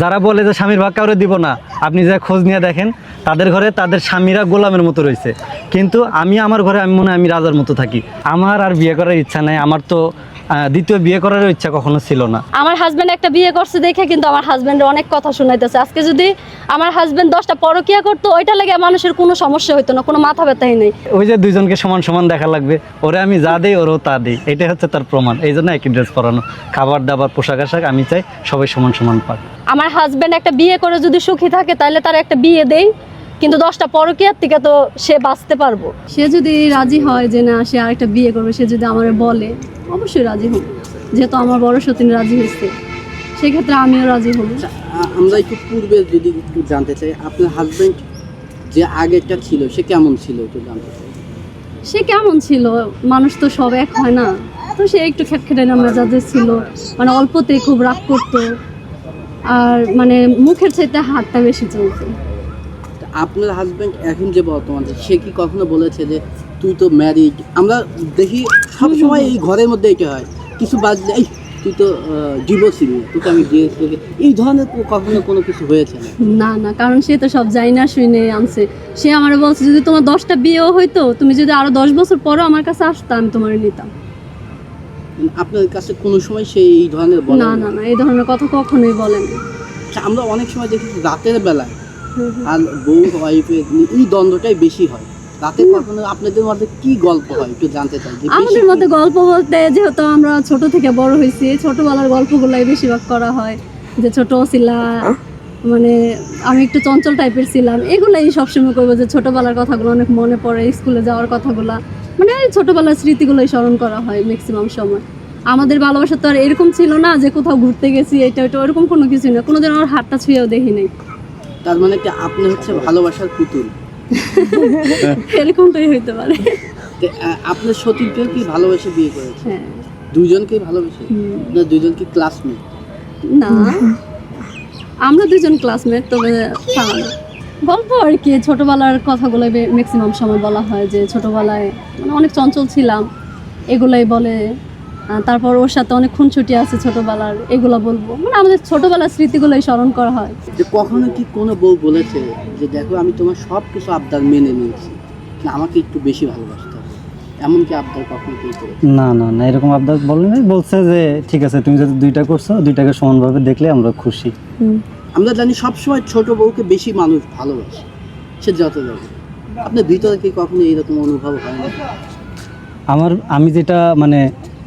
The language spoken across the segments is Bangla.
যারা বলে যে স্বামীর ভাগ কাউরে দিব না, আপনি যা খোঁজ নিয়ে দেখেন, তাদের ঘরে তাদের স্বামীরা গোলামের মতো রয়েছে। কিন্তু আমি আমার ঘরে আমি মনে আমি রাজার মতো থাকি। আমার আর বিয়ে করার ইচ্ছা নাই, আমার তো দ্বিতীয় বিয়ে করার ইচ্ছা কখনো ছিল না। আমার হাজবেন্ড একটা বিয়ে করছে দেখে কিন্তু আমার হাজবেন্ডের অনেক কথা শোনাইতেছে। আজকে যদি আমার হাজবেন্ড দশটা পরকিয়া করতো ওইটা লাগে মানুষের কোনো সমস্যা হইতো না কোনো মাথা ব্যথাই নেই। ওই যে দুইজনকে সমান সমান দেখা লাগবে ওরে আমি যা দেই ওরও তা দিই। এটাই হচ্ছে তার প্রমাণ। এই জন্য একই ড্রেস পরানো। খাবার দাবার পোশাক আশাক আমি চাই সবাই সমান সমান পাক। আমার হাজবেন্ড একটা বিয়ে করে যদি সুখী থাকে তাহলে তার একটা বিয়ে দেই। কিন্তু দশটা পরকিয়ার থেকে তো সে বাঁচতে পারব। সে যদি রাজি হয় যে না সে আরেকটা বিয়ে করবে সে যদি আমার বলে অবশ্যই রাজি হব। যেহেতু আমার বড় সতীন রাজি হয়েছে সেক্ষেত্রে আমিও রাজি হব। আচ্ছা, আমরা একটু পূর্বে যদি একটু জানতে চাই আপনার হাজবেন্ড যে আগেরটা ছিল সে কেমন ছিল একটু জানতে চাই? সে কেমন ছিল? মানুষ তো সব এক হয় না। তো সে একটু খেটখেটে না মেজাজের ছিল। মানে অল্পতেই খুব রাগ করতো। আর মানে মুখের চাইতে হাতটা বেশি চলতো। আপনার হাজব্যান্ড এখন যে বর্তমান সে কি কখনো বলেছে যে তুই তো ম্যারিড আমরা দেখি সব সময় এই ঘরের মধ্যে এটা হয়। কিছু বাজলে এই তুই তো ডিভোর্সি তোকে আমি ডিভোর্স এই ধরনের কখনো কোনো কিছু হয়েছে না? না কারণ সে তো সব যাই না শুনে আনছে। সে আমার বলছে যদি তোমার দশটা বিয়েও হইতো তুমি যদি আরও দশ বছর পরও আমার কাছে আসতো আমি তোমার নিতাম। আপনার কাছে কোনো সময় সে এই ধরনের না না না এই ধরনের কথা কখনোই বলেন আচ্ছা, আমরা অনেক সময় দেখি রাতের বেলায় আর বউ ওয়াইফের এই দ্বন্দ্বটাই বেশি হয়। রাতে কখনো আপনাদের মধ্যে কি গল্প হয়? একটু জানতে চাই আমাদের মধ্যে গল্প বলতে যেহেতু আমরা ছোট থেকে বড় হয়েছি ছোটবেলার গল্পগুলাই বেশিরভাগ করা হয়। যে ছোট ছিলা মানে আমি একটু চঞ্চল টাইপের ছিলাম। এগুলাই সবসময় করব যে ছোটবেলার কথাগুলো অনেক মনে পড়ে স্কুলে যাওয়ার কথাগুলো। মানে ছোটবেলার স্মৃতিগুলোই স্মরণ করা হয় ম্যাক্সিমাম সময়। আমাদের ভালোবাসা তো আর এরকম ছিল না যে কোথাও ঘুরতে গেছি এটা ওইটা ওরকম কোনো কিছু না। কোনোদিন আমার হাতটা ছুঁয়েও দেখি নাই। তার মানে কি আপনি হচ্ছে ভালোবাসার পুতুল? এরকমটাই হইতে পারে। আপনার সতীর্থেও কি ভালোবেসে বিয়ে করেছে? হ্যাঁ। দুইজনকেই ভালোবেসে? না দুইজন কি ক্লাসমেট না। আমরা দুজন ক্লাসমেট তবে গল্প আর কি ছোটবেলার কথাগুলো ম্যাক্সিমাম সময় বলা হয় যে ছোটবেলায় মানে অনেক চঞ্চল ছিলাম। এগুলাই বলে তারপর ওর সাথে অনেক খুনছুটি আছে ছোটবেলার এগুলো বলব। মানে আমাদের ছোটবেলার স্মৃতিগুলোই স্মরণ করা হয়। যে কখনো কি কোনো বউ বলেছে যে দেখো আমি তোমার সব কিছু আবদার মেনে নিয়েছি আমাকে একটু বেশি ভালোবাসতে হবে এমন কি আবদার কখনো করেছে? না না না এরকম আবদার বলেন নাই। বলছে যে ঠিক আছে তুমি যদি দুইটা করছ দুইটাকে সমানভাবে দেখলে আমরা খুশি। আমরা জানি সবসময় ছোট বউকে বেশি মানুষ ভালোবাসে সে যত যাবে আপনার ভিতরে কি কখনো এইরকম অনুভব হয় না আমার আমি যেটা মানে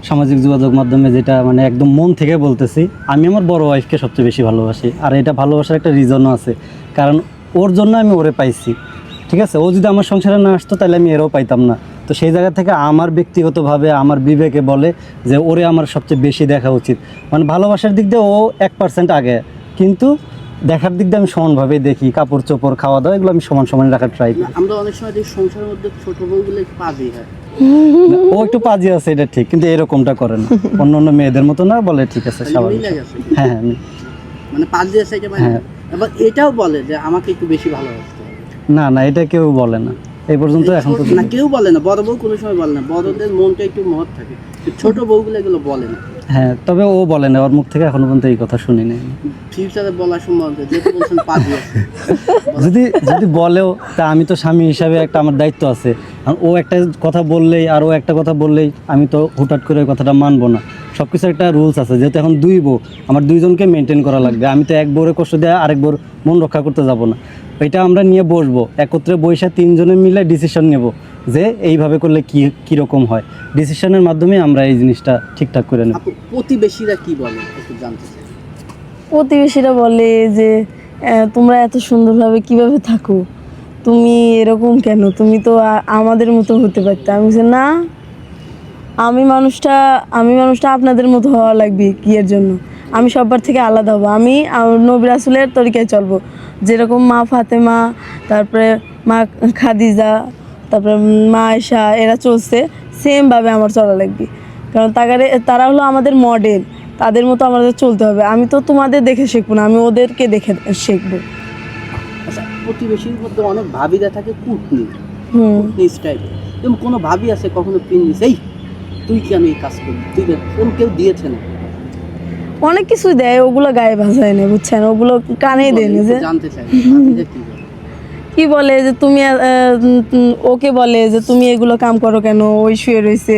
সামাজিক যোগাযোগ মাধ্যমে যেটা মানে একদম মন থেকে বলতেছি, আমি আমার বড় ওয়াইফকে সবচেয়ে বেশি ভালোবাসি। আর এটা ভালোবাসার একটা রিজনও আছে। কারণ ওর জন্য আমি ওরে পাইছি। ঠিক আছে? ও যদি আমার সংসারে না আসতো, তাহলে আমি এরও পাইতাম না। তো সেই জায়গা থেকে আমার ব্যক্তিগতভাবে, আমার বিবেকে বলে যে ওরে আমার সবচেয়ে বেশি দেখা উচিত। মানে ভালোবাসার দিক দিয়ে ও এক পার্সেন্ট আগে। কিন্তু দেখার দিক দিয়ে আমি সমানভাবেই দেখি। কাপড় চোপড় খাওয়া দাওয়া এগুলো আমি সমান সমান রাখার ট্রাই আমরা অনেক সময় দেখি সংসারের মধ্যে ছোট বউগুলো পাজি হয়। ও একটু পাজি আছে এটা ঠিক কিন্তু এরকমটা করে না। অন্য অন্য মেয়েদের মতো না বলে ঠিক আছে স্বাভাবিক। হ্যাঁ হ্যাঁ মানে পাজি আছে মানে হ্যাঁ। এবার এটাও বলে যে আমাকে একটু বেশি ভালোবাসতে না না এটা কেউ বলে না। এই পর্যন্ত এখন না কেউ বলে না বড় বউ কোনো সময় বলে না বড়দের মনটা একটু মহৎ থাকে। ছোট বউগুলো এগুলো বলে না। হ্যাঁ তবে ও বলে না ওর মুখ থেকে এখনও পর্যন্ত এই কথা শুনি নাই ফিউচারে বলার সময় যেহেতু বলছেন পাজি যদি যদি বলেও তা আমি তো স্বামী হিসাবে একটা আমার দায়িত্ব আছে। আর ও একটা কথা বললেই আর ও একটা কথা বললেই আমি তো হুটহাট করে ওই কথাটা মানবো না। সব কিছুর একটা রুলস আছে যেহেতু এখন দুই বউ আমার দুইজনকে মেনটেন করা লাগবে। আমি তো এক বউরে কষ্ট দেওয়া আরেক বউর মন রক্ষা করতে যাব না। এটা আমরা নিয়ে বসবো একত্রে বৈশা তিনজনে মিলে ডিসিশন নেব। যে এইভাবে করলে কি কীরকম হয়? ডিসিশনের মাধ্যমে আমরা এই জিনিসটা ঠিকঠাক করে নেব। প্রতিবেশীরা কি বলে? একটু জানতে চাই। প্রতিবেশীরা বলে যে তোমরা এত সুন্দরভাবে কীভাবে থাকো? তুমি এরকম কেন? তুমি তো আমাদের মতো হতে পারতে। আমি বলছি, না আমি মানুষটা আমি মানুষটা আপনাদের মতো হওয়া লাগবে কি এর জন্য? আমি সবার থেকে আলাদা হব। আমি নবী রাসুলের তরিকায় চলবো। যেরকম মা ফাতেমা তারপরে মা খাদিজা তারপরে মা আয়সা এরা চলছে সেমভাবে আমার চলা লাগবে। কারণ তাগারে তারা হলো আমাদের মডেল তাদের মতো আমাদের চলতে হবে। আমি তো তোমাদের দেখে শিখব না আমি ওদেরকে দেখে শিখব। আচ্ছা প্রতিবেশীর মধ্যে অনেক ভাবিরা থাকে কুটনি হুম। কুটনিস টাইপের এবং কোনো ভাবি আছে কখনো পিন দিছে এই তুই কেন এই কাজ করবি তুই কেন?" এরকম কেউ দিয়েছে না। অনেক কিছু দেয় ওগুলো গায়ে ভাসায় না বুঝছেন? ওগুলো কানে দেয় না জানতে চাই কি বলে? যে তুমি ওকে বলে যে তুমি এগুলো কাম করো কেন? ওই শুয়ে রয়েছে।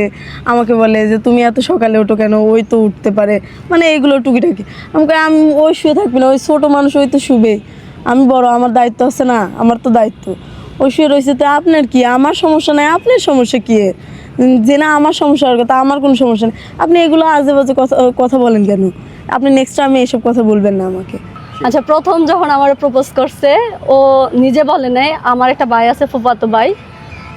আমাকে বলে যে তুমি এত সকালে ওঠো কেন? ওই তো উঠতে পারে। মানে এগুলো টুকিটাকি। আমাকে আমি ওই শুয়ে থাকবে না। ওই ছোটো মানুষ ওই তো শুবে। আমি বড়, আমার দায়িত্ব আছে না। আমার তো দায়িত্ব। ওই শুয়ে রয়েছে, তো আপনার কি? আমার সমস্যা নাই। আপনার সমস্যা কি? যে না, আমার সমস্যা হওয়ার কথা, আমার কোনো সমস্যা নেই। আপনি এগুলো আজে বাজে কথা কথা বলেন কেন? আপনি নেক্সট টাইমে এসব কথা বলবেন না আমাকে। আচ্ছা প্রথম যখন আমার প্রপোজ করছে, ও নিজে বলে নাই, আমার একটা ভাই আছে, ফুফাতো ভাই।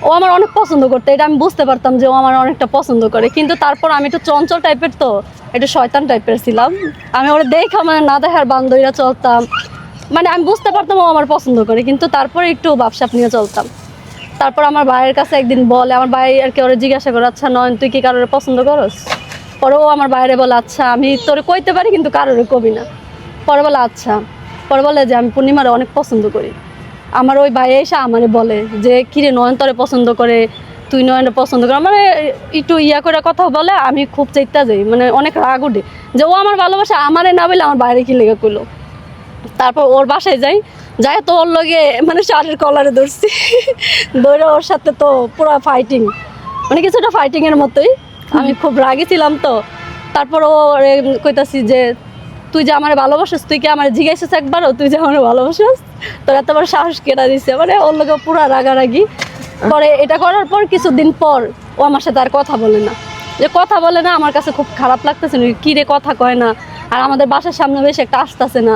ও আমার অনেক পছন্দ করতো, এটা আমি বুঝতে পারতাম যে ও আমার অনেকটা পছন্দ করে। কিন্তু তারপর আমি একটু চঞ্চল টাইপের তো, একটু শয়তান টাইপের ছিলাম। আমি ওরা দেখা মানে না দেখার বান্ধবীরা চলতাম। মানে আমি বুঝতে পারতাম ও আমার পছন্দ করে, কিন্তু তারপরে একটু ব্যবসাপ নিয়ে চলতাম। তারপর আমার ভাইয়ের কাছে একদিন বলে, আমার ভাই আর কি ওরা জিজ্ঞাসা করে আচ্ছা নয়ন, তুই কি কারোর পছন্দ করস? পরে ও আমার বাইরে বলে আচ্ছা আমি তোরে কইতে পারি, কিন্তু কারোর কবি না। পরে বলে আচ্ছা পরে বলে যে আমি পূর্ণিমারে অনেক পছন্দ করি। আমার ওই ভাই এসে আমারে বলে যে, কিরে নয়ন তোরে পছন্দ করে, তুই নয়নের পছন্দ করে। মানে একটু ইয়া করে কথা বলে, আমি খুব চেষ্টা যাই মানে অনেক রাগ উঠে। যে ও আমার ভালোবাসা, আমারে না বলে আমার বাইরে কি লেগে করল তারপর ওর বাসায় যাই যাই তো ওর লগে মানে শার্টের কলারে ধরছি। ধরে ওর সাথে তো পুরো ফাইটিং মানে কিছুটা ফাইটিং এর মতোই। আমি খুব রাগী ছিলাম তো। তারপর ও কইতাছি যে তুই যে আমার ভালোবাসিস, তুই কি আমার জিজ্ঞাসিস একবারও তুই যে আমার ভালোবাসিস? তোর এত বড় সাহস কেনা দিছে? মানে ওর লোকে পুরো রাগারাগি। পরে এটা করার পর কিছুদিন পর ও আমার সাথে আর কথা বলে না। যে কথা বলে না, আমার কাছে খুব খারাপ লাগতেছে না। কি রে কথা কয় না? আর আমাদের বাসার সামনে বেশ একটা আসতেছে না।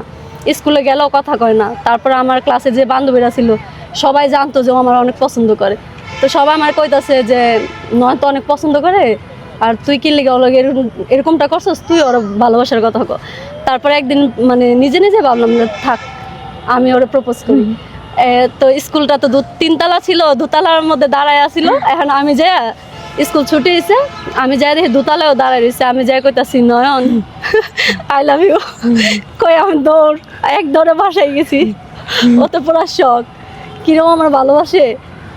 স্কুলে গেলেও কথা কয় না। তারপরে আমার ক্লাসে যে বান্ধবীরা ছিল, সবাই জানতো যে ও আমার অনেক পছন্দ করে। তো সবাই আমার কইতাছে যে নয় তো অনেক পছন্দ করে আর তুই কি লিগে এরকম এরকমটা করছস? তুই ওর ভালোবাসার কথা কো। তারপরে একদিন মানে নিজে নিজে ভাবলাম যে থাক আমি ওরে প্রপোজ করি। তো স্কুলটা তো দু তিনতলা ছিল দুতলার মধ্যে দাঁড়ায় আছিল। এখন আমি যে স্কুল ছুটি হয়েছে আমি যাই দেখি দুতলায়ও দাঁড়ায় রয়েছে আমি যাই কইতাছি নয়ন আই লাভ ইউ কই আমি দৌড় এক দৌড়ে বাসায় গেছি। ও তো পুরা শখ কিরম আমার ভালোবাসে?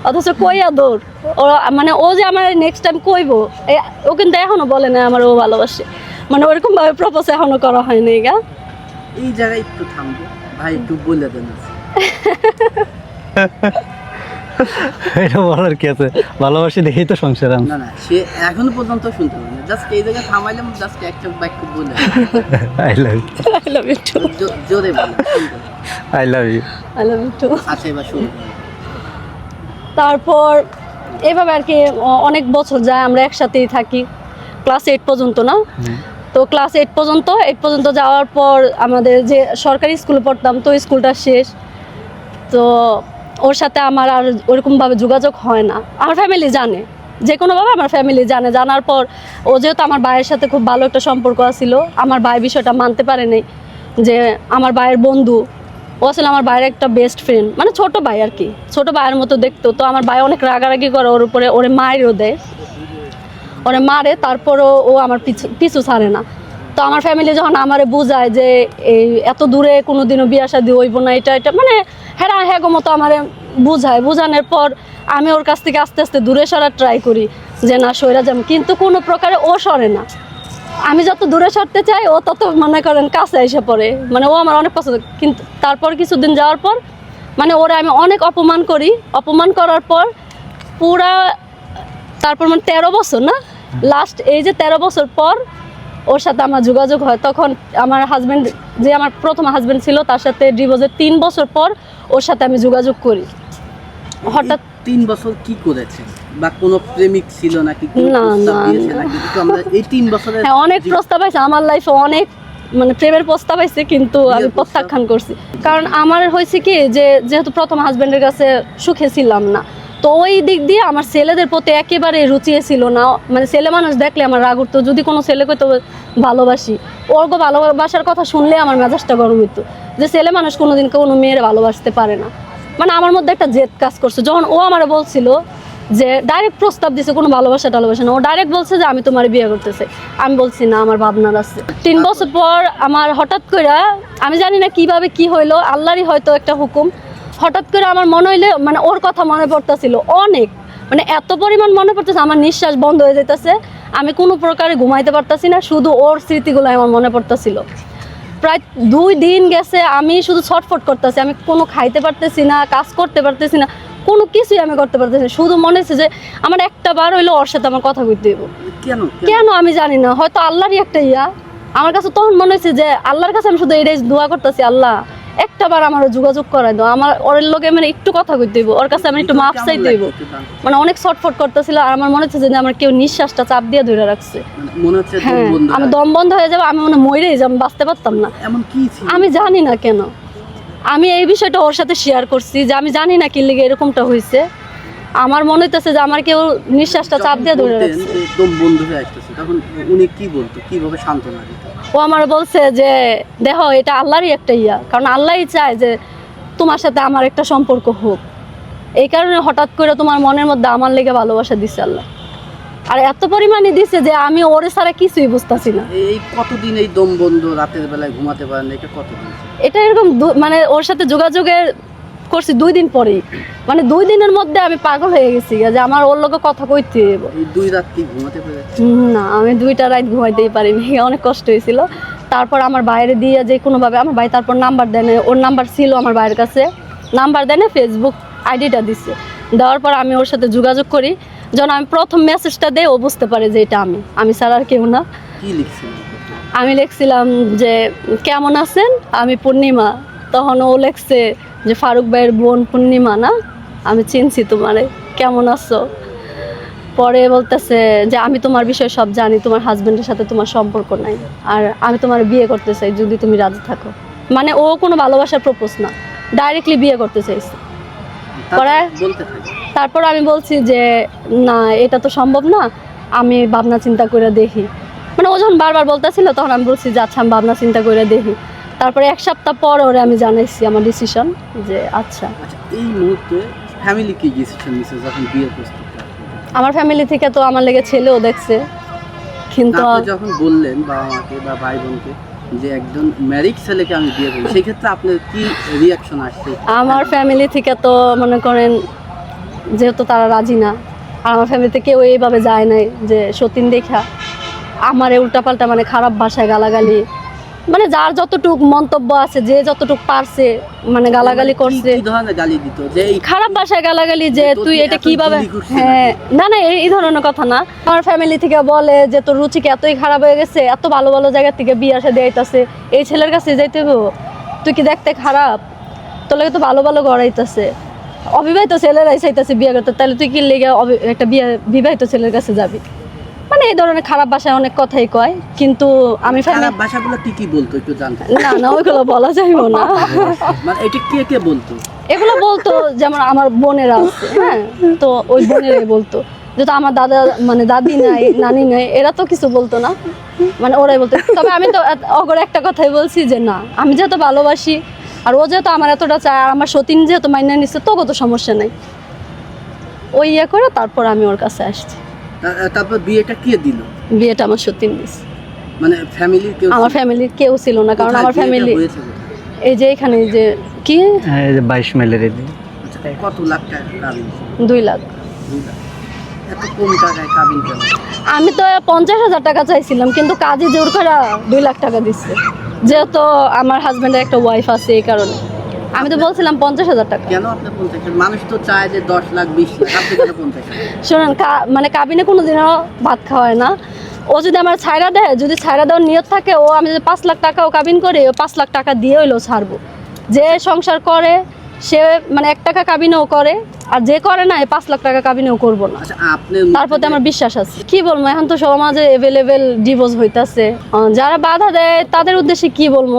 অথচ কইয়া দৌড় ও মানে ও যে আমার নেক্সট টাইম কইবো এ- ও কিন্তু এখনও বলে না আমার ও ভালোবাসে। মানে ওরকম ভাবে প্রপোজ এখনও করা হয়নি গা। এই জায়গায় একটু থামবো। ভাই একটু বলে দেন এটা বলার কি আছে? ভালোবাসি দেখেই তো সংসার। না না সে এখনও পর্যন্ত শুনতে পারে জাস্ট এই জায়গায় থামাইলাম জাস্ট একটা বাক্য বলে I love I love you too জোরে বলে I love you I love you too আচ্ছা এবার শুরু করুন। তারপর এভাবে আর কি অনেক বছর যায় আমরা একসাথেই থাকি ক্লাস এইট পর্যন্ত না? তো ক্লাস এইট পর্যন্ত এইট পর্যন্ত যাওয়ার পর আমাদের যে সরকারি স্কুলে পড়তাম তো স্কুলটা শেষ। তো ওর সাথে আমার আর ওরকমভাবে যোগাযোগ হয় না। আমার ফ্যামিলি জানে যে কোনোভাবে আমার ফ্যামিলি জানে। জানার পর ও যেহেতু আমার ভাইয়ের সাথে খুব ভালো একটা সম্পর্ক ছিল আমার ভাই বিষয়টা মানতে পারেনি যে আমার ভাইয়ের বন্ধু ও আসলে আমার ভাইয়ের একটা বেস্ট ফ্রেন্ড মানে ছোট ভাই আর কি। ছোট ভাইয়ের মতো দেখতো তো আমার ভাই অনেক রাগারাগি করে ওর উপরে, ওরে মায়েরও দেয় ওরে মারে, তারপরও ও আমার পিছু পিছু ছাড়ে না। তো আমার ফ্যামিলি যখন আমারে বুঝায় যে এই এত দূরে কোনো কোনোদিনও বিয়া শাদি হইব না, এটা এটা মানে হ্যাঁ হ্যাঁ গো মতো আমারে বুঝায়। বুঝানোর পর আমি ওর কাছ থেকে আস্তে আস্তে দূরে সরার ট্রাই করি যে, না সইরা যাম কিন্তু কোনো প্রকারে ও সরে না। আমি যত দূরে সরতে চাই, ও তত মনে করেন কাছে এসে পড়ে। মানে ও আমার অনেক পছন্দ, কিন্তু তারপর কিছুদিন যাওয়ার পর মানে ওরে আমি অনেক অপমান করি। অপমান করার পর পুরা, তারপর মানে তেরো বছর না? লাস্ট এই যে তেরো বছর পর ওর সাথে আমার যোগাযোগ হয়। তখন আমার হাজব্যান্ড যে আমার প্রথম হাজব্যান্ড ছিল, তার সাথে ডিভোর্সের তিন বছর পর ওর সাথে আমি যোগাযোগ করি। হঠাৎ তিন বছর কি করেছেন? বা কোনো প্রেমিক ছিল নাকি না, আমরা এই তিন বছরের হ্যাঁ অনেক প্রস্তাব আছে আমার লাইফে অনেক মানে প্রেমের প্রস্তাব আছে কিন্তু আমি প্রত্যাখ্যান করছি। কারণ আমার হয়েছে কি যে যেহেতু প্রথম হাজবেন্ডের কাছে সুখে ছিলাম না তো ওই দিক দিয়ে আমার ছেলেদের প্রতি একেবারে রুচিয়ে ছিল না। মানে ছেলে মানুষ দেখলে আমার রাগ উঠতো যদি কোনো ছেলেকে তো ভালোবাসি। ওর ভালোবাসার কথা শুনলে আমার মেজাজটা গরম হইতো। যে ছেলে মানুষ কোনোদিন কোনো মেয়ের ভালোবাসতে পারে না। মানে আমার মধ্যে একটা জেদ কাজ করছে। যখন ও আমার বলছিল যে ডাইরেক্ট প্রস্তাব দিছে কোনো ভালোবাসা টালোবাসা না, ও ডাইরেক্ট বলছে যে আমি তোমার বিয়ে করতেছে। আমি বলছি, না, আমার ভাবনার আছে। তিন বছর পর আমার হঠাৎ করে, আমি জানি না কীভাবে কি হইল, আল্লাহরই হয়তো একটা হুকুম। হঠাৎ করে আমার মনে হইলে মানে ওর কথা মনে পড়তেছিল অনেক। মানে এত পরিমাণ মনে পড়তেছে, আমার নিঃশ্বাস বন্ধ হয়ে যেতেছে আমি কোনো প্রকারে ঘুমাইতে পারতাছি না, শুধু ওর স্মৃতিগুলো আমার মনে পড়তেছিল। প্রায় দুই দিন গেছে আমি শুধু ছটফট করতেছি আমি কোনো খাইতে পারতেছি না কাজ করতে পারতেছি না কোনো কিছুই আমি করতে পারতেছি না। শুধু মনে হচ্ছে যে আমার একটা বার হইল ওর সাথে আমার কথা কইতে দেবো কেন? কেন আমি জানি না হয়তো আল্লাহরই একটা ইয়া। আমার কাছে তখন মনে হচ্ছে যে আল্লাহর কাছে আমি শুধু এটাই দোয়া করতেছি আল্লাহ। একটা বার আমার যোগাযোগ করাই দাও। আমার ওর লোকে মানে একটু কথা কই দিব ওর কাছে আমি একটু মাপ চাই দেব মানে অনেক ছটফট করতেছিল আর আমার মনে হচ্ছে যে আমার কেউ নিঃশ্বাসটা চাপ দিয়ে ধরে রাখছে। মানে হ্যাঁ বন্ধ আমি দম বন্ধ হয়ে যাবে আমি মনে মরেই যাব বাঁচতে পারতাম না। এমন কি ছিল? আমি জানি না কেন। আমি এই বিষয়টা ওর সাথে শেয়ার করছি যে আমি জানি না কি লেগে এরকমটা হয়েছে আমার মনে হইতেছে যে আমার কেউ নিঃশ্বাসটা চাপ দিয়ে ধরে রাখছে। দম বন্ধ হয়ে আসতেছে তখন উনি কি বলতো? কীভাবে সান্ত্বনা দিত ও আমার বলছে যে দেখো এটা আল্লাহরই একটা ইয়া। কারণ আল্লাহই চায় যে তোমার সাথে আমার একটা সম্পর্ক হোক। এই কারণে হঠাৎ করে তোমার মনের মধ্যে আমার লেগে ভালোবাসা দিছে আল্লাহ। আর এত পরিমাণে দিছে যে আমি ওরে ছাড়া কিছুই বুঝতেছি না। এই কতদিন এই দম বন্ধ রাতের বেলায় ঘুমাতে পারেন? এটা কতদিন? এটা এরকম মানে ওর সাথে যোগাযোগে করছি দুই দিন পরেই। মানে দুই দিনের মধ্যে আমি পাগল হয়ে গেছি যে আমার ওর লোকে কথা কইতে। দুই রাত কি ঘুমাতে পেরে না আমি দুইটা রাত ঘুমাইতেই পারিনি অনেক কষ্ট হয়েছিল। তারপর আমার বাইরে দিয়ে যে কোনোভাবে আমার ভাই তারপর নাম্বার দেয় না, ওর নাম্বার ছিল আমার ভাইয়ের কাছে। নাম্বার দেয় না ফেসবুক আইডিটা দিছে। দেওয়ার পর আমি ওর সাথে যোগাযোগ করি যখন আমি প্রথম মেসেজটা দেই ও বুঝতে পারে যে এটা আমি। আমি ছাড়া আর কেউ না। আমি লিখছিলাম যে কেমন আছেন? আমি পূর্ণিমা। তখন ও লেখছে যে ফারুক ভাইয়ের বোন পূর্ণিমা না? আমি চিনছি তোমারে। কেমন আছো? পরে বলতেছে যে আমি তোমার বিষয়ে সব জানি তোমার হাজবেন্ডের সাথে তোমার সম্পর্ক নাই। আর আমি তোমার বিয়ে করতে চাই যদি তুমি রাজি থাকো। মানে ও কোনো ভালোবাসার প্রপোজ না ডাইরেক্টলি বিয়ে করতে চাইছে। পরে- তারপর আমি বলছি যে না এটা তো সম্ভব না আমি ভাবনা চিন্তা করে দেখি। মানে ও যখন বারবার বলতেছিল তখন আমি বলছি যে আচ্ছা আমি ভাবনা চিন্তা করে দেখি। তারপরে এক সপ্তাহ পর ওরে আমি জানাইছি আমার ডিসিশন যে আচ্ছা। আচ্ছা এই মুহূর্তে ফ্যামিলি কি ডিসিশন নিছে যখন বিয়ের প্রস্তাব আমার ফ্যামিলি থেকে তো আমার লেগে ছেলেও দেখছে। কিন্তু যখন বললেন বাবা মাকে বা ভাই বোনকে যে একজন ম্যারিড ছেলেকে আমি বিয়ে করি সেই ক্ষেত্রে আপনার কি রিয়াকশন আসছে? আমার ফ্যামিলি থেকে তো মনে করেন যেহেতু তারা রাজি না আর আমার ফ্যামিলিতে কেউ এইভাবে যায় নাই যে সতীন দেখা। আমার উল্টাপাল্টা মানে খারাপ ভাষায় গালাগালি মানে যার যতটুক মন্তব্য আছে যে যতটুক পারছে মানে গালাগালি করছে। খারাপ ভাষায় গালাগালি যে তুই এটা কীভাবে হ্যাঁ। না না এই ধরনের কথা না। আমার ফ্যামিলি থেকে বলে যে তোর রুচিকে এতই খারাপ হয়ে গেছে এত ভালো ভালো জায়গা থেকে বিয়ে আসে দেয়াইতাছে এই ছেলের কাছে যাইতে তুই কি দেখতে খারাপ? তোর লাগে তো ভালো ভালো গড়াইতেছে অবিবাহিত ছেলেরাই চাইতেছে বিয়ে করতে তাহলে তুই কি লেগে একটা বিয়ে বিবাহিত ছেলের কাছে যাবি? মানে এই ধরনের খারাপ ভাষায় অনেক কথাই কয় কিন্তু আমি খারাপ ভাষাগুলো কি কি বলতো একটু জানতে না না ওইগুলো বলা যাইব না। মানে এটা কে কে বলতো? এগুলো বলতো যেমন আমার বোনেরা আছে হ্যাঁ? তো ওই বোনেরাই বলতো। যেহেতু আমার দাদা মানে দাদি নাই নানি নাই এরা তো কিছু বলতো না। মানে ওরাই বলতো। তবে আমি তো অগর একটা কথাই বলছি যে না আমি যেহেতু ভালোবাসি আর ও যেহেতু আমার এতটা চায় আর আমার সতীন যেহেতু মাইনে নিচ্ছে তো কত সমস্যা নাই। ওই ইয়ে করে তারপর আমি ওর কাছে আসছি। তারপর বিয়েটা কে দিল? বিয়েটা আমার দিচ্ছে মানে ফ্যামিলির কেউ আমার ফ্যামিলির কেউ ছিল না কারণ আমার ফ্যামিলি এই যে এখানে যে কি? হ্যাঁ, বাইশ এদিকে। আচ্ছা, কত লাখ টাকা দুই লাখ। দুই লাখ। এত কম টাকায় কাবিন কেন? আমি তো পঞ্চাশ হাজার টাকা চাইছিলাম কিন্তু কাজে জোর করে দুই লাখ টাকা দিচ্ছে যেহেতু আমার হাজব্যান্ডের একটা ওয়াইফ আছে এই কারণে। আমি তো বলছিলাম পঞ্চাশ হাজার টাকা। কেন আপনি পঞ্চাশ মানুষ তো চায় যে দশ লাখ বিশ লাখ আপনি কেন পঞ্চাশ শোনেন মানে কাবিনে কোনো দিনও ভাত খাওয়ায় না। ও যদি আমার ছাইরা দেয় যদি ছাইরা দেওয়ার নিয়ত থাকে ও আমি যদি পাঁচ লাখ টাকাও কাবিন করি ও পাঁচ লাখ টাকা দিয়ে হইলেও ছাড়বো। যে সংসার করে সে মানে এক টাকা কাবিনেও করে আর যে করে না এই পাঁচ লাখ টাকা কাবিনেও করব না। আচ্ছা তার প্রতি আমার বিশ্বাস আছে। কি বলব এখন তো সমাজে এভেলেবেল ডিভোর্স হইতাছে। যারা বাধা দেয় তাদের উদ্দেশ্যে কি বলব?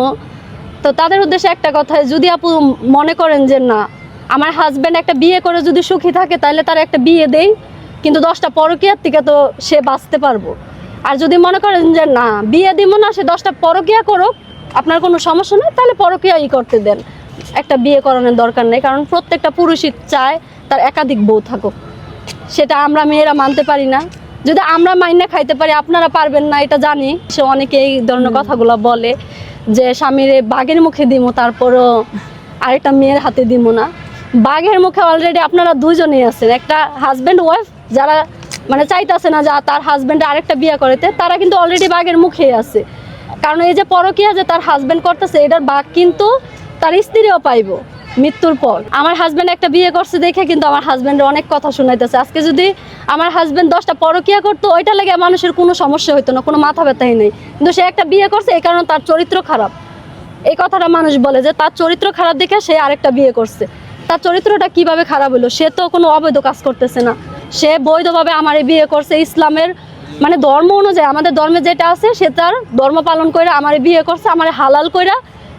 তো তাদের উদ্দেশ্যে একটা কথা যদি আপু মনে করেন যে না আমার হাজব্যান্ড একটা বিয়ে করে যদি সুখী থাকে তাহলে তার একটা বিয়ে দেই কিন্তু দশটা পরকিয়ার থেকে তো সে বাঁচতে পারব। আর যদি মনে করেন যে না বিয়ে দিব না সে দশটা পরকিয়া করুক আপনার কোনো সমস্যা নেই তাহলে পরকিয়াই করতে দেন। একটা বিয়ে করানোর দরকার নেই কারণ প্রত্যেকটা পুরুষই চায় তার একাধিক বউ থাকুক। সেটা আমরা মেয়েরা মানতে পারি না। যদি আমরা মাইনে খাইতে পারি আপনারা পারবেন না এটা জানি। সে অনেকে এই ধরনের কথাগুলো বলে। যে স্বামীর বাঘের মুখে দিমো, তারপরও আরেকটা মেয়ের হাতে দিমো না। বাঘের মুখে অলরেডি আপনারা দুজনেই আছেন। একটা হাজব্যান্ড ওয়াইফ যারা মানে চাইতেছে না যা তার হাজব্যান্ড আরেকটা বিয়ে করেতে তারা কিন্তু অলরেডি বাঘের মুখেই আছে। কারণ এই যে পরকিয়া যে তার হাজব্যান্ড করতেছে, এটার বাঘ কিন্তু তার স্ত্রীও পাইবো। মৃত্যুর পর। আমার হাজবেন্ড একটা বিয়ে করছে দেখে কিন্তু আমার হাজবেন্ডের অনেক কথা শোনাইতেছে। আজকে যদি আমার হাজবেন্ড দশটা পরকিয়া করতো, ওইটা লাগে মানুষের কোনো সমস্যা হতো না, কোনো মাথা ব্যথাই নেই। কিন্তু সে একটা বিয়ে করছে, এই কারণে তার চরিত্র খারাপ। এই কথাটা মানুষ বলে যে, তার চরিত্র খারাপ দেখে সে আরেকটা বিয়ে করছে। তার চরিত্রটা কীভাবে খারাপ হলো, সে তো কোনো অবৈধ কাজ করতেছে না। সে বৈধভাবে আমার বিয়ে করছে, ইসলামের মানে ধর্ম অনুযায়ী, আমাদের ধর্মে যেটা আছে, সে তার ধর্ম পালন করে আমার বিয়ে করছে, আমার হালাল কইরা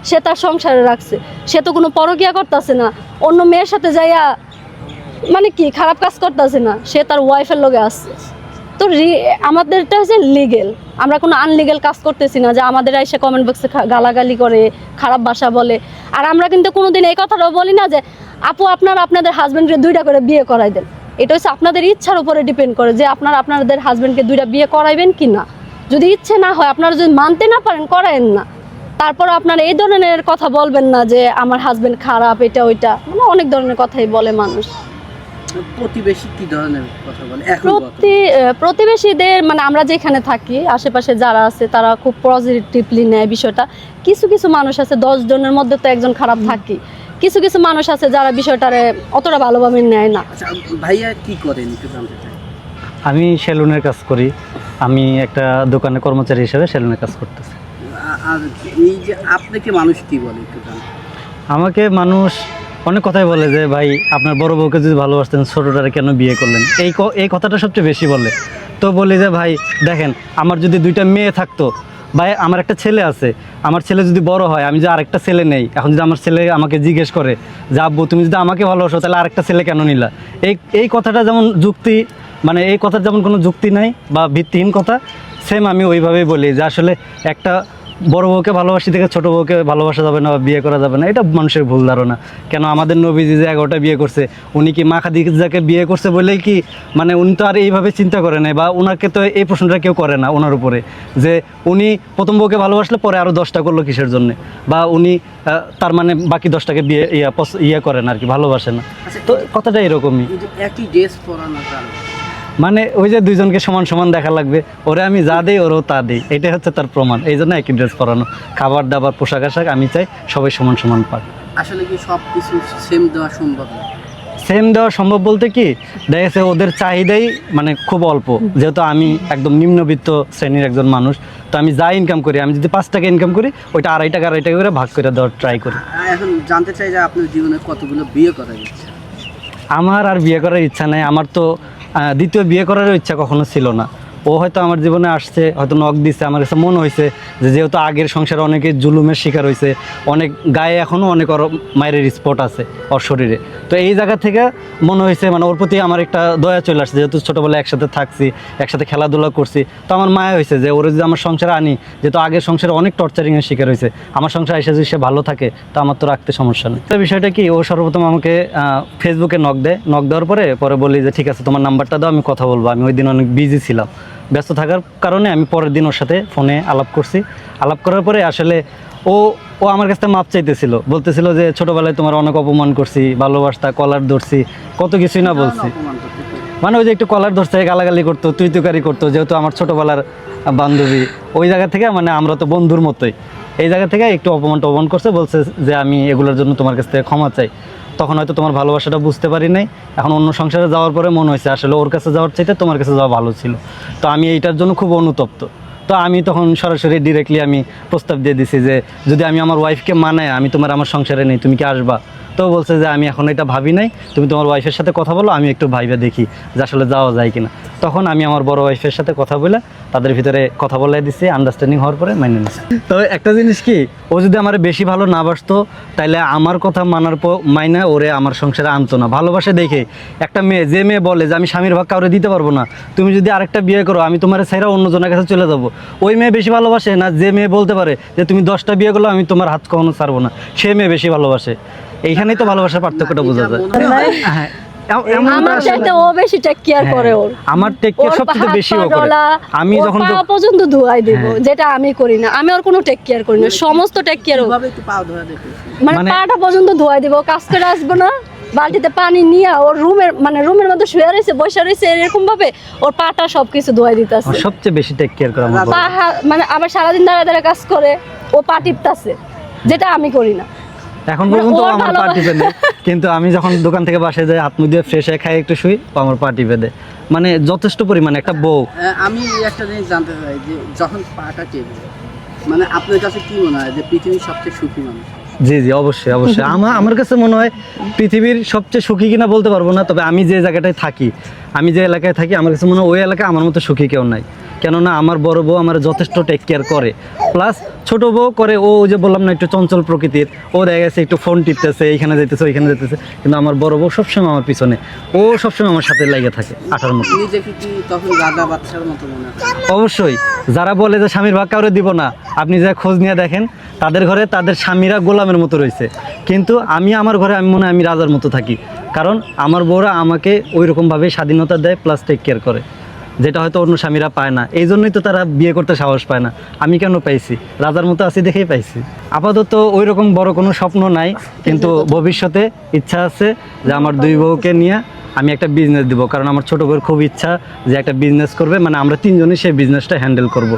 সে তার সংসারে রাখছে। সে তো কোনো পরকিয়া করতেছে না। অন্য মেয়ের সাথে যাইয়া মানে কি খারাপ কাজ করতেছে না। সে তার ওয়াইফের লোকে আসছে তো আমাদেরটা হচ্ছে লিগেল আমরা কোনো আনলিগেল কাজ করতেছি না যে আমাদের এসে কমেন্ট বক্সে গালাগালি করে, খারাপ ভাষা বলে। আর আমরা কিন্তু কোনোদিন এই কথাটাও বলি না যে, আপু, আপনার, আপনাদের হাজব্যান্ডকে দুইটা করে বিয়ে করাই দেন। এটা হচ্ছে আপনাদের ইচ্ছার উপরে ডিপেন্ড করে যে, আপনার, আপনাদের হাজব্যান্ডকে দুইটা বিয়ে করাইবেন কি না? যদি ইচ্ছে না হয়, আপনারা যদি মানতে না পারেন, করায়েন না। তারপর আপনারা এই ধরনের কথা বলবেন না যে আমার হাজব্যান্ড খারাপ এটা ওইটা। মানে অনেক ধরনের কথাই বলে মানুষ। প্রতিবেশী কি ধরনের কথা বলে? প্রতি প্রতিবেশীদের মানে আমরা যেখানে থাকি আশেপাশে যারা আছে তারা খুব পজিটিভলি নেয় বিষয়টা। কিছু কিছু মানুষ আছে দশ জনের মধ্যে তো একজন খারাপ থাকি। কিছু কিছু মানুষ আছে যারা বিষয়টারে অতটা ভালোভাবে নেয় না। আচ্ছা ভাইয়া কি করেন আমি সেলুনের কাজ করি। আমি একটা দোকানে কর্মচারী হিসেবে সেলুনের কাজ করতেছি। আর এই যে আপনাকে মানুষ বলে আমাকে মানুষ অনেক কথাই বলে যে, ভাই, আপনার বড় বউকে যদি ভালোবাসতেন, ছোটোটারে কেন বিয়ে করলেন? এই এই কথাটা সবচেয়ে বেশি বলে। তো বলি যে, ভাই, দেখেন, আমার যদি দুইটা মেয়ে থাকতো, ভাই, আমার একটা ছেলে আছে, আমার ছেলে যদি বড় হয়, আমি যে আরেকটা ছেলে নেই, এখন যদি আমার ছেলে আমাকে জিজ্ঞেস করে, যে, আব্বু, তুমি যদি আমাকে ভালোবাসো, তাহলে আরেকটা ছেলে কেন নিলা? এই এই কথাটা যেমন যুক্তি মানে এই কথার যেমন কোনো যুক্তি নাই বা ভিত্তিহীন কথা সেম আমি ওইভাবেই বলি যে, আসলে একটা বড় বউকে ভালোবাসি থেকে ছোট বউকে ভালোবাসা যাবে না বা বিয়ে করা যাবে না, এটা মানুষের ভুল ধারণা। কেন আমাদের নবীজি যে এগারোটা বিয়ে করছে, উনি কি মা খাদিজাকে বিয়ে করছে বলেই কি মানে উনি তো আর এইভাবে চিন্তা করে নাই বা ওনাকে তো এই প্রশ্নটা কেউ করে না ওনার উপরে, যে উনি প্রথম বউকে ভালোবাসলে পরে আরও দশটা করল কিসের জন্য? বা উনি তার মানে বাকি দশটাকে বিয়ে, ইয়া ইয়ে করেন আর কি, ভালোবাসে না। তো কথাটা এরকমই। একই ড্রেস পরানো মানে ওই যে দুইজনকে সমান সমান দেখা লাগবে ওরে আমি যা দিই ওরও তা দিই। এটাই হচ্ছে তার প্রমাণ। এই জন্য একই ড্রেস পরানো। খাবার দাবার পোশাক আশাক আমি চাই সবাই সমান সমান পাক। আসলে কি সব কিছু সেম দেওয়া সম্ভব না? সেম দেওয়া সম্ভব বলতে কি দেখা গেছে ওদের চাহিদাই মানে খুব অল্প। যেহেতু আমি একদম নিম্নবিত্ত শ্রেণির একজন মানুষ তো আমি যা ইনকাম করি আমি যদি পাঁচ টাকা ইনকাম করি ওইটা আড়াই টাকা আড়াই টাকা করে ভাগ করে দেওয়ার ট্রাই করি। এখন জানতে চাই যে আপনার জীবনে কতগুলো বিয়ে করা গেছে আমার আর বিয়ে করার ইচ্ছা নাই। আমার তো দ্বিতীয় বিয়ে করার ইচ্ছা কখনো ছিল না। ও হয়তো আমার জীবনে আসছে, হয়তো নখ দিচ্ছে আমার কাছে মনে হয়েছে যে যেহেতু আগের সংসারে অনেকে জুলুমের শিকার হয়েছে অনেক গায়ে এখনও অনেক মায়ের স্পট আছে ওর শরীরে। তো এই জায়গা থেকে মনে হয়েছে মানে ওর প্রতি আমার একটা দয়া চলে আসছে, যেহেতু ছোটোবেলায় একসাথে থাকছি, একসাথে খেলাধুলা করছি, তো আমার মায়া হয়েছে যে ওরা যদি আমার সংসারে আনি, যেহেতু আগের সংসারে অনেক টর্চারিংয়ের শিকার হয়েছে আমার সংসারে এসে যদি সে ভালো থাকে, তো আমার তো রাখতে সমস্যা নেই। তো বিষয়টা কি, ও সর্বপ্রথম আমাকে ফেসবুকে নক দেয় নক দেওয়ার পরে পরে বলি যে, ঠিক আছে, তোমার নাম্বারটা দাও, আমি কথা বলব। আমি ওই দিন অনেক বিজি ছিলাম। ব্যস্ত থাকার কারণে আমি পরের দিন ওর সাথে ফোনে আলাপ করছি। আলাপ করার পরে আসলে ও ও আমার কাছ থেকে মাপ চাইতেছিল। বলতেছিল যে ছোটোবেলায় তোমার অনেক অপমান করছি ভালোবাসতা কলার ধরছি কত কিছুই না বলছি। মানে ওই যে একটু কলার ধরছে গালাগালি করতো তুই তুকারি করতো যেহেতু আমার ছোটোবেলার বান্ধবী। ওই জায়গা থেকে মানে আমরা তো বন্ধুর মতোই। এই জায়গা থেকে একটু অপমান টপমান করছে বলছে যে আমি এগুলোর জন্য তোমার কাছ থেকে ক্ষমা চাই। তখন হয়তো তোমার ভালোবাসাটা বুঝতে পারি নাই। এখন অন্য সংসারে যাওয়ার পরে মনে হয়েছে, আসলে ওর কাছে যাওয়ার চাইতে তোমার কাছে যাওয়া ভালো ছিল। তো আমি এইটার জন্য খুব অনুতপ্ত। তো আমি তখন সরাসরি ডিরেক্টলি আমি প্রস্তাব দিয়ে দিছি যে, যদি আমি আমার ওয়াইফকে মানাই, আমি তোমার আমার সংসারে নেই, তুমি কি আসবা? তো বলছে যে আমি এখন এটা ভাবি নাই। তুমি তোমার ওয়াইফের সাথে কথা বলো, আমি একটু ভাইবে দেখি যে আসলে যাওয়া যায় কিনা। তখন আমি আমার বড় ওয়াইফের সাথে কথা বলে তাদের ভিতরে কথা বলে দিচ্ছি আন্ডারস্ট্যান্ডিং হওয়ার পরে মেনে নিচ্ছি তবে একটা জিনিস কি, ও যদি আমার বেশি ভালো না বাসতো তাহলে আমার কথা মানার পর মাইনা ওরে আমার সংসারে আনতো না। ভালোবাসে দেখে একটা মেয়ে, যে মেয়ে বলে যে আমি স্বামীর ভাগ কাউরে দিতে পারব না, তুমি যদি আরেকটা বিয়ে করো, আমি তোমার ছাইরা অন্যজনের কাছে চলে যাব। ওই মেয়ে বেশি ভালোবাসে না যে মেয়ে বলতে পারে যে তুমি দশটা বিয়ে করল আমি তোমার হাত কখনো ছাড়বো না। সে মেয়ে বেশি ভালোবাসে। এইখানেই তো ভালোবাসার পার্থক্যটা বোঝা যায়। এটা এম- এমনটা আমার চাইতে ও বেশি টেক কেয়ার করে ওর। আমার টেক কেয়ার সবচেয়ে বেশি ও করে। আমি যখন পা পর্যন্ত ধোয়াই দিব। যেটা আমি করি না। আমি ওর কোনো টেক কেয়ার করি না। সমস্ত টেক কেয়ার কীভাবে একটু পা ধরে দেখে মানে পাটা পর্যন্ত ধোয়াই দিব কাজ করে আসব না। বালতিতে পানি নিয়ে ওর রুমের মানে রুমের মধ্যে শুয়ে রয়েছে বসে রয়েছে এরকম ভাবে ওর পাটা সবকিছু ধোয়াই দিতেছে। সবচেয়ে বেশি টেক কেয়ার করে আমার মানে আবার সারাদিন দাঁড়া দাঁড়া কাজ করে ও পা টিপতাছে যেটা আমি করি না। এখন পর্যন্ত আমার ভালো- পা টিপে দেয়। কিন্তু আমি যখন দোকান থেকে বাসায় যাই হাত মুখ দিয়ে ফ্রেশ হয়ে খাই একটু শুই আমার পা টিপে দেয়। মানে যথেষ্ট পরিমাণে একটা বউ। আমি একটা জিনিস জানতে চাই যে যখন পাটা টেনে মানে আপনার কাছে কি মনে হয় যে পৃথিবীর সবচেয়ে সুখী মানুষ? জি জি অবশ্যই অবশ্যই। আমার আমার কাছে মনে হয় পৃথিবীর সবচেয়ে সুখী কিনা বলতে পারব না তবে আমি যে জায়গাটায় থাকি আমি যে এলাকায় থাকি আমার কাছে মনে হয় ওই এলাকায় আমার মতো সুখী কেউ নাই। কেননা আমার বড় বউ আমার যথেষ্ট টেক কেয়ার করে। প্লাস ছোট বউ করে ও ওই যে বললাম না একটু চঞ্চল প্রকৃতির। ও দেখা গেছে একটু ফোন টিপতেছে এইখানে যেতেছে ওইখানে যেতেছে কিন্তু আমার বড় বউ সবসময় আমার পিছনে। ও সবসময় আমার সাথে লেগে থাকে আঠার মতো। অবশ্যই। যারা বলে যে স্বামীর ভাগ কাউরে দিব না আপনি যা খোঁজ নিয়ে দেখেন তাদের ঘরে তাদের স্বামীরা গোলামের মতো রয়েছে। কিন্তু আমি আমার ঘরে আমি মনে হয় আমি রাজার মতো থাকি। কারণ আমার বউরা আমাকে ওই রকমভাবে স্বাধীনতা দেয় প্লাস টেক কেয়ার করে। যেটা হয়তো অন্য স্বামীরা পায় না। এই জন্যই তো তারা বিয়ে করতে সাহস পায় না। আমি কেন পাইছি? রাজার মতো আছি দেখেই পাইছি। আপাতত ওই রকম বড় কোনো স্বপ্ন নাই, কিন্তু ভবিষ্যতে ইচ্ছা আছে যে আমার দুই বউকে নিয়ে আমি একটা বিজনেস দিব। কারণ আমার ছোট বউয়ের খুব ইচ্ছা যে একটা বিজনেস করবে। মানে আমরা তিনজনই সেই বিজনেসটা হ্যান্ডেল করব।